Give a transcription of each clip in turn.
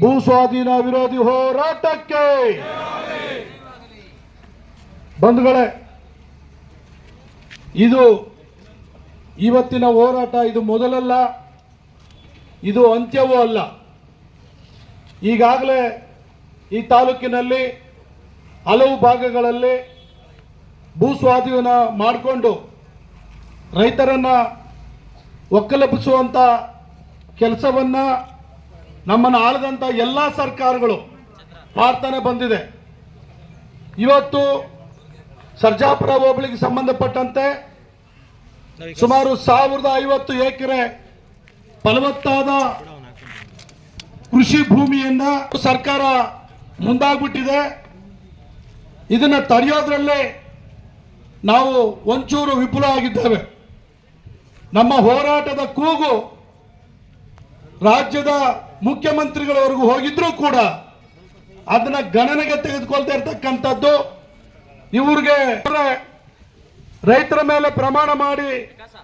ಭೂ ಸ್ವಾಧೀನ ವಿರೋಧಿ ಹೋರಾಟಕ್ಕೆ. ಬಂಧುಗಳೇ, ಇದು ಇವತ್ತಿನ ಹೋರಾಟ, ಇದು ಮೊದಲಲ್ಲ, ಇದು ಅಂತ್ಯವೂ ಅಲ್ಲ. ಈಗಾಗಲೇ ಈ ತಾಲೂಕಿನಲ್ಲಿ ಹಲವು ಭಾಗಗಳಲ್ಲಿ ಭೂ ಸ್ವಾಧೀನ ಮಾಡಿಕೊಂಡು ರೈತರನ್ನು ಒಕ್ಕಲೆಬ್ಬಿಸುವಂಥ ಕೆಲಸವನ್ನ ನಮ್ಮನ್ನು ಆಳಿದಂಥ ಎಲ್ಲ ಸರ್ಕಾರಗಳು ಪ್ರಾರ್ಥನೆ ಬಂದಿದೆ. ಇವತ್ತು ಸರ್ಜಾಪುರ ಹೋಬಳಿಗೆ ಸಂಬಂಧಪಟ್ಟಂತೆ ಸುಮಾರು ಸಾವಿರದ ಐವತ್ತು ಎಕರೆ ಫಲವತ್ತಾದ ಕೃಷಿ ಭೂಮಿಯಿಂದ ಸರ್ಕಾರ ಮುಂದಾಗ್ಬಿಟ್ಟಿದೆ. ಇದನ್ನ ತಡೆಯೋದ್ರಲ್ಲೇ ನಾವು ಒಂಚೂರು ವಿಫುಲ ಆಗಿದ್ದೇವೆ. ನಮ್ಮ ಹೋರಾಟದ ಕೂಗು ರಾಜ್ಯದ ಮುಖ್ಯಮಂತ್ರಿಗಳವರೆಗೂ ಹೋಗಿದ್ರೂ ಕೂಡ ಅದನ್ನ ಗಣನೆಗೆ ತೆಗೆದುಕೊಳ್ತಾ ಇರ್ತಕ್ಕಂಥದ್ದು. ಇವ್ರಿಗೆ ರೈತರ ಮೇಲೆ ಪ್ರಮಾಣ ಮಾಡಿ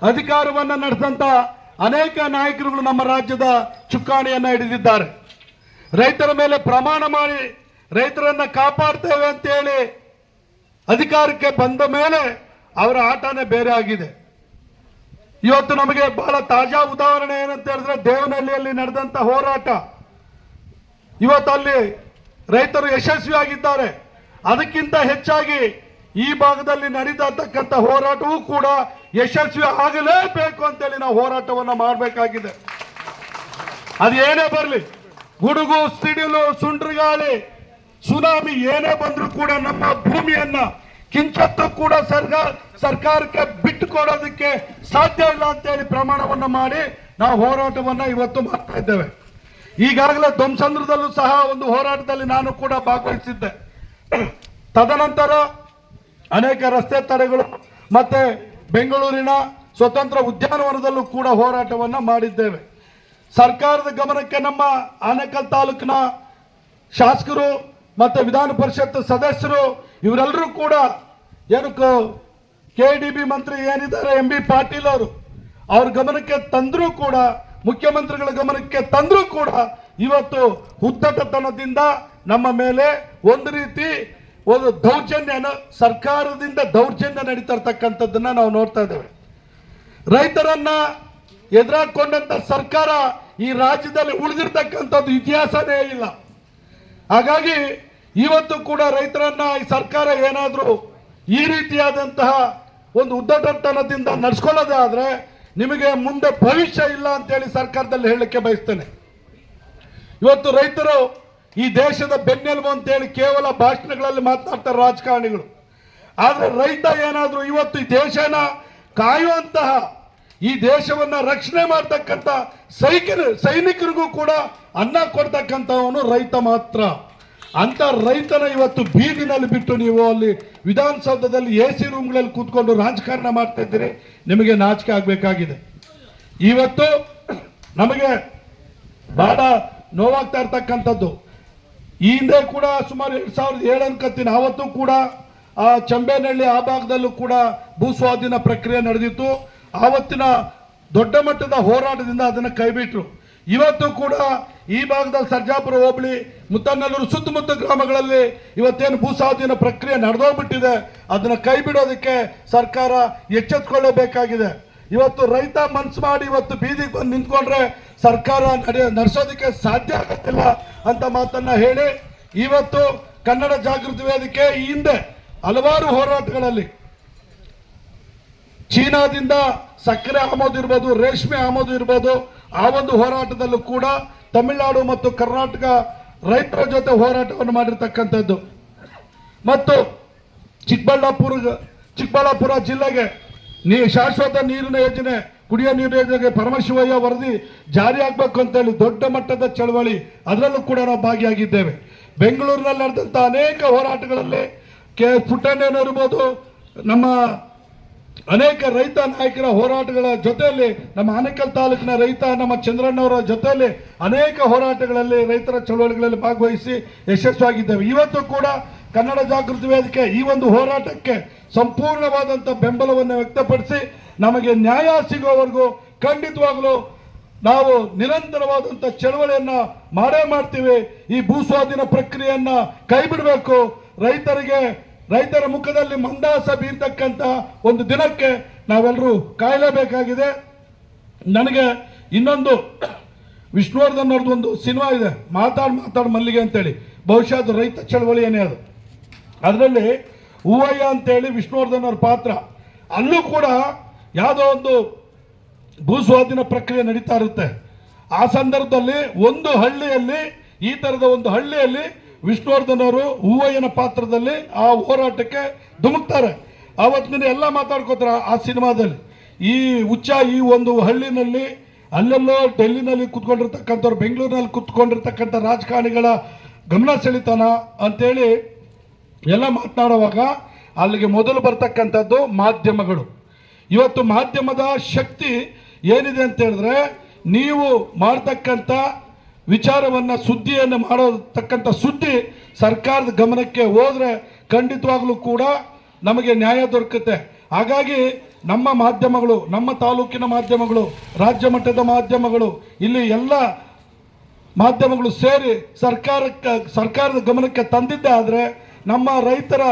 ಅಧಿಕಾರವನ್ನ ನಡೆಸಂತ ಅನೇಕ ನಾಯಕರುಗಳು ನಮ್ಮ ರಾಜ್ಯದ ಚುಕ್ಕಾಣಿಯನ್ನ ಹಿಡಿದಿದ್ದಾರೆ. ರೈತರ ಮೇಲೆ ಪ್ರಮಾಣ ಮಾಡಿ ರೈತರನ್ನ ಕಾಪಾಡ್ತೇವೆ ಅಂತೇಳಿ ಅಧಿಕಾರಕ್ಕೆ ಬಂದ ಮೇಲೆ ಅವರ ಆಟನೇ ಬೇರೆ ಆಗಿದೆ. ಇವತ್ತು ನಮಗೆ ಬಹಳ ತಾಜಾ ಉದಾಹರಣೆ ಏನಂತ ಹೇಳಿದ್ರೆ ದೇವನಹಳ್ಳಿಯಲ್ಲಿ ನಡೆದಂತ ಹೋರಾಟ. ಇವತ್ತು ಅಲ್ಲಿ ರೈತರು ಯಶಸ್ವಿಯಾಗಿದ್ದಾರೆ. ಅದಕ್ಕಿಂತ ಹೆಚ್ಚಾಗಿ ಈ ಭಾಗದಲ್ಲಿ ನಡೀತಕ್ಕಂಥ ಹೋರಾಟವೂ ಕೂಡ ಯಶಸ್ವಿ ಆಗಲೇಬೇಕು ಅಂತೇಳಿ ನಾವು ಹೋರಾಟವನ್ನು ಮಾಡಬೇಕಾಗಿದೆ. ಅದು ಏನೇ ಬರಲಿ, ಗುಡುಗು, ಸಿಡಿಲು ಸುಂಡ್ರಗಾಳಿ ಸುನಾಮಿ ಏನೇ ಬಂದರೂ ಕೂಡ ನಮ್ಮ ಭೂಮಿಯನ್ನ ಕಿಂಚತ್ತು ಕೂಡ ಸರ್ಕಾರ ಸರ್ಕಾರಕ್ಕೆ ಬಿಟ್ಟು ಕೊಡೋದಕ್ಕೆ ಸಾಧ್ಯ ಇಲ್ಲ ಅಂತ ಹೇಳಿ ಪ್ರಮಾಣವನ್ನ ಮಾಡಿ ನಾವು ಹೋರಾಟವನ್ನ ಇವತ್ತು ಮಾಡ್ತಾ ಇದ್ದೇವೆ. ಈಗಾಗಲೇ ಧ್ವಂಸಂದ್ರದಲ್ಲೂ ಸಹ ಒಂದು ಹೋರಾಟದಲ್ಲಿ ನಾನು ಕೂಡ ಭಾಗವಹಿಸಿದ್ದೆ. ತದನಂತರ ಅನೇಕ ರಸ್ತೆ ತಡೆಗಳು ಮತ್ತೆ ಬೆಂಗಳೂರಿನ ಸ್ವತಂತ್ರ ಉದ್ಯಾನವನದಲ್ಲೂ ಕೂಡ ಹೋರಾಟವನ್ನ ಮಾಡಿದ್ದೇವೆ. ಸರ್ಕಾರದ ಗಮನಕ್ಕೆ ನಮ್ಮ ಆನೇಕಲ್ ತಾಲೂಕಿನ ಶಾಸಕರು ಮತ್ತೆ ವಿಧಾನ ಪರಿಷತ್ ಸದಸ್ಯರು ಇವರೆಲ್ಲರೂ ಕೂಡ ಏನಕ್ಕೆ ಕೆ ಡಿ ಬಿ ಮಂತ್ರಿ ಏನಿದ್ದಾರೆ ಎಂ ಬಿ ಪಾಟೀಲ್ ಅವರು, ಅವ್ರ ಗಮನಕ್ಕೆ ತಂದರೂ ಕೂಡ, ಮುಖ್ಯಮಂತ್ರಿಗಳ ಗಮನಕ್ಕೆ ತಂದರೂ ಕೂಡ ಇವತ್ತು ಉದ್ದಟತನದಿಂದ ನಮ್ಮ ಮೇಲೆ ಒಂದು ರೀತಿ ಒಂದು ದೌರ್ಜನ್ಯನ ಸರ್ಕಾರದಿಂದ ದೌರ್ಜನ್ಯ ನಡೀತಾ ಇರ್ತಕ್ಕಂಥದ್ದನ್ನ ನಾವು ನೋಡ್ತಾ ಇದ್ದೇವೆ. ರೈತರನ್ನ ಎದುರಾಕೊಂಡಂತ ಸರ್ಕಾರ ಈ ರಾಜ್ಯದಲ್ಲಿ ಉಳಿದಿರ್ತಕ್ಕಂಥದ್ದು ಇತಿಹಾಸನೇ ಇಲ್ಲ. ಹಾಗಾಗಿ ಇವತ್ತು ಕೂಡ ರೈತರನ್ನ ಈ ಸರ್ಕಾರ ಏನಾದರೂ ಈ ರೀತಿಯಾದಂತಹ ಒಂದು ಉದ್ದಟತನದಿಂದ ನಡ್ಸ್ಕೊಳ್ಳೋದೇ ಆದ್ರೆ ನಿಮಗೆ ಮುಂದೆ ಭವಿಷ್ಯ ಇಲ್ಲ ಅಂತೇಳಿ ಸರ್ಕಾರದಲ್ಲಿ ಹೇಳಲಿಕ್ಕೆ ಬಯಸ್ತೇನೆ. ಇವತ್ತು ರೈತರು ಈ ದೇಶದ ಬೆನ್ನೆಲುಬು ಅಂತೇಳಿ ಕೇವಲ ಭಾಷಣಗಳಲ್ಲಿ ಮಾತನಾಡ್ತಾರೆ ರಾಜಕಾರಣಿಗಳು. ಆದರೆ ರೈತ ಏನಾದರೂ ಇವತ್ತು ಈ ದೇಶನ ಕಾಯುವಂತಹ ಈ ದೇಶವನ್ನ ರಕ್ಷಣೆ ಮಾಡ್ತಕ್ಕಂಥ ಸೈಕಿ ಸೈನಿಕರಿಗೂ ಕೂಡ ಅನ್ನ ಕೊಡ್ತಕ್ಕಂಥವನು ರೈತ ಮಾತ್ರ. ಅಂತ ರೈತನ ಇವತ್ತು ಬೀದಿನಲ್ಲಿ ಬಿಟ್ಟು ನೀವು ಅಲ್ಲಿ ವಿಧಾನಸೌಧದಲ್ಲಿ ಎ ಸಿ ರೂಮ್ಗಳಲ್ಲಿ ಕೂತ್ಕೊಂಡು ರಾಜಕಾರಣ ಮಾಡ್ತಾ ಇದ್ದೀರಿ, ನಿಮಗೆ ನಾಚಿಕೆ ಆಗಬೇಕಾಗಿದೆ. ಇವತ್ತು ನಮಗೆ ಬಹಳ ನೋವಾಗ್ತಾ ಇರ್ತಕ್ಕಂಥದ್ದು. ಈ ಹಿಂದೆ ಕೂಡ ಸುಮಾರು ಎರಡ್ ಸಾವಿರದ ಏಳು ಅನ್ಕತ್ತೀನಿ ಆವತ್ತು ಕೂಡ ಆ ಚಂಬೇನಹಳ್ಳಿ ಆ ಭಾಗದಲ್ಲೂ ಕೂಡ ಭೂ ಸ್ವಾಧೀನ ಪ್ರಕ್ರಿಯೆ ನಡೆದಿತ್ತು. ಆವತ್ತಿನ ದೊಡ್ಡ ಮಟ್ಟದ ಹೋರಾಟದಿಂದ ಅದನ್ನು ಕೈಬಿಟ್ರು. ಇವತ್ತು ಕೂಡ ಈ ಭಾಗದಲ್ಲಿ ಸರ್ಜಾಪುರ ಹೋಬಳಿ ಮುತ್ತನ್ನಲ್ಲೂರು ಸುತ್ತಮುತ್ತ ಗ್ರಾಮಗಳಲ್ಲಿ ಇವತ್ತೇನು ಭೂ ಸ್ವಾಧೀನ ಪ್ರಕ್ರಿಯೆ ನಡೆದೋಗ್ಬಿಟ್ಟಿದೆ, ಅದನ್ನ ಕೈ ಬಿಡೋದಕ್ಕೆ ಸರ್ಕಾರ ಎಚ್ಚೆತ್ಕೊಳ್ಳಬೇಕಾಗಿದೆ. ಇವತ್ತು ರೈತ ಮನ್ಸು ಮಾಡಿ ಇವತ್ತು ಬೀದಿಗೆ ಬಂದು ನಿಂತ್ಕೊಂಡ್ರೆ ಸರ್ಕಾರ ನಡೆ ನಡೆಸೋದಕ್ಕೆ ಸಾಧ್ಯ ಆಗುತ್ತಿಲ್ಲ ಅಂತ ಮಾತನ್ನ ಹೇಳಿ, ಇವತ್ತು ಕನ್ನಡ ಜಾಗೃತಿ ವೇದಿಕೆ ಈ ಹಿಂದೆ ಹಲವಾರು ಹೋರಾಟಗಳಲ್ಲಿ ಚೀನಾದಿಂದ ಸಕ್ಕರೆ ಆಮದು ಇರ್ಬೋದು, ರೇಷ್ಮೆ ಆಮದು ಇರ್ಬೋದು, ಆ ಒಂದು ಹೋರಾಟದಲ್ಲೂ ಕೂಡ ತಮಿಳುನಾಡು ಮತ್ತು ಕರ್ನಾಟಕ ರೈತರ ಜೊತೆ ಹೋರಾಟವನ್ನು ಮಾಡಿರ್ತಕ್ಕಂಥದ್ದು. ಮತ್ತು ಚಿಕ್ಕಬಳ್ಳಾಪುರ ಚಿಕ್ಕಬಳ್ಳಾಪುರ ಜಿಲ್ಲೆಗೆ ನೀ ಶಾಶ್ವತ ನೀರಿನ ಯೋಜನೆ, ಕುಡಿಯೋ ನೀರಿನ ಯೋಜನೆಗೆ ಪರಮಶಿವಯ್ಯ ವರದಿ ಜಾರಿ ಆಗ್ಬೇಕು ಅಂತೇಳಿ ದೊಡ್ಡ ಮಟ್ಟದ ಚಳವಳಿ, ಅದರಲ್ಲೂ ಕೂಡ ನಾವು ಭಾಗಿಯಾಗಿದ್ದೇವೆ. ಬೆಂಗಳೂರಿನಲ್ಲಿ ನಡೆದಂಥ ಅನೇಕ ಹೋರಾಟಗಳಲ್ಲಿ ಕೆ ಪುಟ್ಟಣ್ಣನ ಇರ್ಬೋದು, ನಮ್ಮ ಅನೇಕ ರೈತ ನಾಯಕರ ಹೋರಾಟಗಳ ಜೊತೆಯಲ್ಲಿ ನಮ್ಮ ಆನೇಕಲ್ ತಾಲೂಕಿನ ರೈತ ನಮ್ಮ ಚಂದ್ರಣ್ಣವರ ಜೊತೆಯಲ್ಲಿ ಅನೇಕ ಹೋರಾಟಗಳಲ್ಲಿ ರೈತರ ಚಳವಳಿಗಳಲ್ಲಿ ಭಾಗವಹಿಸಿ ಯಶಸ್ವಿಯಾಗಿದ್ದೇವೆ. ಇವತ್ತು ಕೂಡ ಕನ್ನಡ ಜಾಗೃತಿ ವೇದಿಕೆ ಈ ಒಂದು ಹೋರಾಟಕ್ಕೆ ಸಂಪೂರ್ಣವಾದಂಥ ಬೆಂಬಲವನ್ನು ವ್ಯಕ್ತಪಡಿಸಿ ನಮಗೆ ನ್ಯಾಯ ಸಿಗುವವರೆಗೂ ಖಂಡಿತವಾಗಲೂ ನಾವು ನಿರಂತರವಾದಂಥ ಚಳವಳಿಯನ್ನ ಮಾಡೇ ಮಾಡ್ತೀವಿ. ಈ ಭೂಸ್ವಾಧೀನ ಪ್ರಕ್ರಿಯೆಯನ್ನು ಪ್ರಕ್ರಿಯೆಯನ್ನ ಕೈ ಬಿಡಬೇಕು ರೈತರಿಗೆ ರೈತರ ಮುಖದಲ್ಲಿ ಮಂದಾಸ ಬೀರ್ತಕ್ಕಂತ ಒಂದು ದಿನಕ್ಕೆ ನಾವೆಲ್ಲರೂ ಕಾಯಲೇಬೇಕಾಗಿದೆ. ನನಗೆ ಇನ್ನೊಂದು ವಿಷ್ಣುವರ್ಧನ್ ಅವ್ರದ್ದು ಒಂದು ಸಿನಿಮಾ ಇದೆ, ಮಾತಾಡ್ ಮಾತಾಡ್ ಮಲ್ಲಿಗೆ ಅಂತೇಳಿ. ಬಹುಶಃ ಅದು ರೈತ ಚಳವಳಿಯೇ ಅದು. ಅದರಲ್ಲಿ ಹೂವಯ್ಯ ಅಂತೇಳಿ ವಿಷ್ಣುವರ್ಧನ್ ಅವ್ರ ಪಾತ್ರ. ಅಲ್ಲೂ ಕೂಡ ಯಾವುದೋ ಒಂದು ಭೂಸ್ವಾಧೀನ ಪ್ರಕ್ರಿಯೆ ನಡೀತಾ ಇರುತ್ತೆ. ಆ ಸಂದರ್ಭದಲ್ಲಿ ಒಂದು ಹಳ್ಳಿಯಲ್ಲಿ, ಈ ತರದ ಒಂದು ಹಳ್ಳಿಯಲ್ಲಿ ವಿಷ್ಣುವರ್ಧನ್ ಅವರು ಹೂವಯ್ಯನ ಪಾತ್ರದಲ್ಲಿ ಆ ಹೋರಾಟಕ್ಕೆ ಧುಮುಕ್ತಾರೆ. ಆವತ್ತಿನ ಎಲ್ಲ ಮಾತಾಡ್ಕೋತಾರೆ ಆ ಸಿನಿಮಾದಲ್ಲಿ. ಈ ಹುಚ್ಚ ಈ ಒಂದು ಹಳ್ಳಿನಲ್ಲಿ, ಅಲ್ಲೆಲ್ಲೋ ಡೆಲ್ಲಿನಲ್ಲಿ ಕುತ್ಕೊಂಡಿರ್ತಕ್ಕಂಥವ್ರು, ಬೆಂಗಳೂರಿನಲ್ಲಿ ಕುತ್ಕೊಂಡಿರ್ತಕ್ಕಂಥ ರಾಜಕಾರಣಿಗಳ ಗಮನ ಸೆಳಿತಾನ ಅಂತೇಳಿ ಎಲ್ಲ ಮಾತನಾಡುವಾಗ ಅಲ್ಲಿಗೆ ಮೊದಲು ಬರ್ತಕ್ಕಂಥದ್ದು ಮಾಧ್ಯಮಗಳು. ಇವತ್ತು ಮಾಧ್ಯಮದ ಶಕ್ತಿ ಏನಿದೆ ಅಂತ ಹೇಳಿದ್ರೆ, ನೀವು ಮಾಡ್ತಕ್ಕಂಥ ವಿಚಾರವನ್ನ ಸುದ್ದಿಯನ್ನು ಮಾಡತಕ್ಕಂಥ ಸುದ್ದಿ ಸರ್ಕಾರದ ಗಮನಕ್ಕೆ ಹೋದ್ರೆ ಖಂಡಿತವಾಗ್ಲೂ ಕೂಡ ನಮಗೆ ನ್ಯಾಯ ದೊರಕುತ್ತೆ. ಹಾಗಾಗಿ ನಮ್ಮ ಮಾಧ್ಯಮಗಳು, ನಮ್ಮ ತಾಲೂಕಿನ ಮಾಧ್ಯಮಗಳು, ರಾಜ್ಯ ಮಟ್ಟದ ಮಾಧ್ಯಮಗಳು, ಇಲ್ಲಿ ಎಲ್ಲ ಮಾಧ್ಯಮಗಳು ಸೇರಿ ಸರ್ಕಾರಕ್ಕೆ, ಸರ್ಕಾರದ ಗಮನಕ್ಕೆ ತಂದಿದ್ದೇ ಆದರೆ ನಮ್ಮ ರೈತರ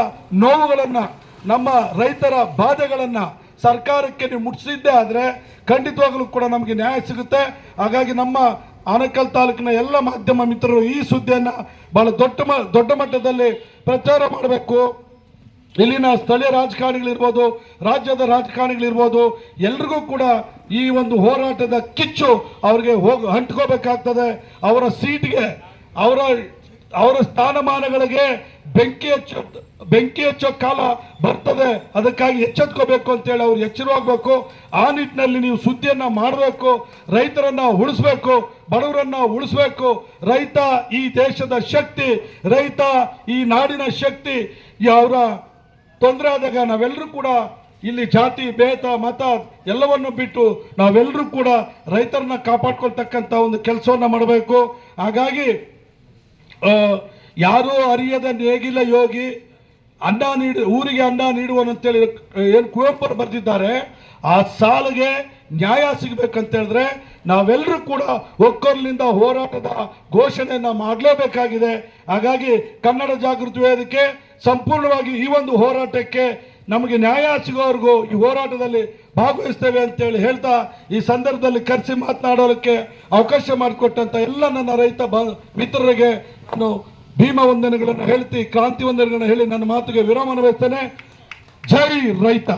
ನೋವುಗಳನ್ನು, ನಮ್ಮ ರೈತರ ಬಾಧೆಗಳನ್ನು ಸರ್ಕಾರಕ್ಕೆ ನೀವು ಮುಟ್ಟಿಸಿದ್ದೇ ಆದರೆ ಖಂಡಿತವಾಗಲೂ ಕೂಡ ನಮಗೆ ನ್ಯಾಯ ಸಿಗುತ್ತೆ. ಹಾಗಾಗಿ ನಮ್ಮ ಆನೇಕಲ್ ತಾಲೂಕಿನ ಎಲ್ಲ ಮಾಧ್ಯಮ ಮಿತ್ರರು ಈ ಸುದ್ದಿಯನ್ನು ಬಹಳ ದೊಡ್ಡ ದೊಡ್ಡ ಮಟ್ಟದಲ್ಲಿ ಪ್ರಚಾರ ಮಾಡಬೇಕು. ಇಲ್ಲಿನ ಸ್ಥಳೀಯ ರಾಜಕಾರಣಿಗಳಿರ್ಬೋದು, ರಾಜ್ಯದ ರಾಜಕಾರಣಿಗಳಿರ್ಬೋದು, ಎಲ್ರಿಗೂ ಕೂಡ ಈ ಒಂದು ಹೋರಾಟದ ಕಿಚ್ಚು ಅವ್ರಿಗೆ ಹೋಗಿ ಅಂಟ್ಕೋಬೇಕಾಗ್ತದೆ ಅವರ ಸೀಟ್ಗೆ, ಅವರ ಅವರ ಸ್ಥಾನಮಾನಗಳಿಗೆ ಬೆಂಕಿ ಹಚ್ಚೋ ಬೆಂಕಿ ಹಚ್ಚೋ ಕಾಲ ಬರ್ತದೆ. ಅದಕ್ಕಾಗಿ ಎಚ್ಚೆತ್ಕೋಬೇಕು ಅಂತೇಳಿ ಅವ್ರು ಎಚ್ಚರವಾಗಬೇಕು. ಆ ನಿಟ್ಟಿನಲ್ಲಿ ನೀವು ಸುದ್ದಿಯನ್ನು ಮಾಡಬೇಕು. ರೈತರನ್ನ ಉಳಿಸ್ಬೇಕು. ಬಡವರನ್ನ ಉಳಿಸ್ಬೇಕು. ರೈತ ಈ ದೇಶದ ಶಕ್ತಿ, ರೈತ ಈ ನಾಡಿನ ಶಕ್ತಿ ಅವರ ತೊಂದರೆ ಆದಾಗ ನಾವೆಲ್ಲರೂ ಕೂಡ ಇಲ್ಲಿ ಜಾತಿ, ಭೇದ, ಮತ ಎಲ್ಲವನ್ನು ಬಿಟ್ಟು ನಾವೆಲ್ಲರೂ ಕೂಡ ರೈತರನ್ನ ಕಾಪಾಡ್ಕೊಳ್ತಕ್ಕಂಥ ಒಂದು ಕೆಲಸವನ್ನ ಮಾಡಬೇಕು. ಹಾಗಾಗಿ ಯಾರೂ ಅರಿಯದ ನೇಗಿಲ ಯೋಗಿ ಅನ್ನ ನೀಡು, ಊರಿಗೆ ಅನ್ನ ನೀಡುವನಂತೇಳಿ ಏನು ಕುವೆಂಪು ಬರೆದಿದ್ದಾರೆ, ಆ ಸಾಲಿಗೆ ನ್ಯಾಯ ಸಿಗ್ಬೇಕಂತ ಹೇಳಿದ್ರೆ ನಾವೆಲ್ಲರೂ ಕೂಡ ಒಕ್ಕೊರ್ಲಿಂದ ಹೋರಾಟದ ಘೋಷಣೆಯನ್ನು ಮಾಡಲೇಬೇಕಾಗಿದೆ. ಹಾಗಾಗಿ ಕನ್ನಡ ಜಾಗೃತಿ ವೇದಿಕೆ ಸಂಪೂರ್ಣವಾಗಿ ಈ ಒಂದು ಹೋರಾಟಕ್ಕೆ ನಮಗೆ ನ್ಯಾಯ ಸಿಗೋವರೆಗೂ ಈ ಹೋರಾಟದಲ್ಲಿ ಭಾಗವಹಿಸ್ತೇವೆ ಅಂತೇಳಿ ಹೇಳ್ತಾ ಈ ಸಂದರ್ಭದಲ್ಲಿ ಕರೆಸಿ ಮಾತನಾಡೋದಕ್ಕೆ ಅವಕಾಶ ಮಾಡಿಕೊಟ್ಟಂತ ಎಲ್ಲ ನನ್ನ ರೈತ ಬ, ಮಿತ್ರರಿಗೆ ನಾನು ಭೀಮ ವಂದನೆಗಳನ್ನು ಹೇಳ್ತಿ, ಕ್ರಾಂತಿ ವಂದನೆಗಳನ್ನು ಹೇಳಿ ನನ್ನ ಮಾತಿಗೆ ವಿರಾಮನ ಬಯಸ್ತೇನೆ ಜೈ ರೈತ.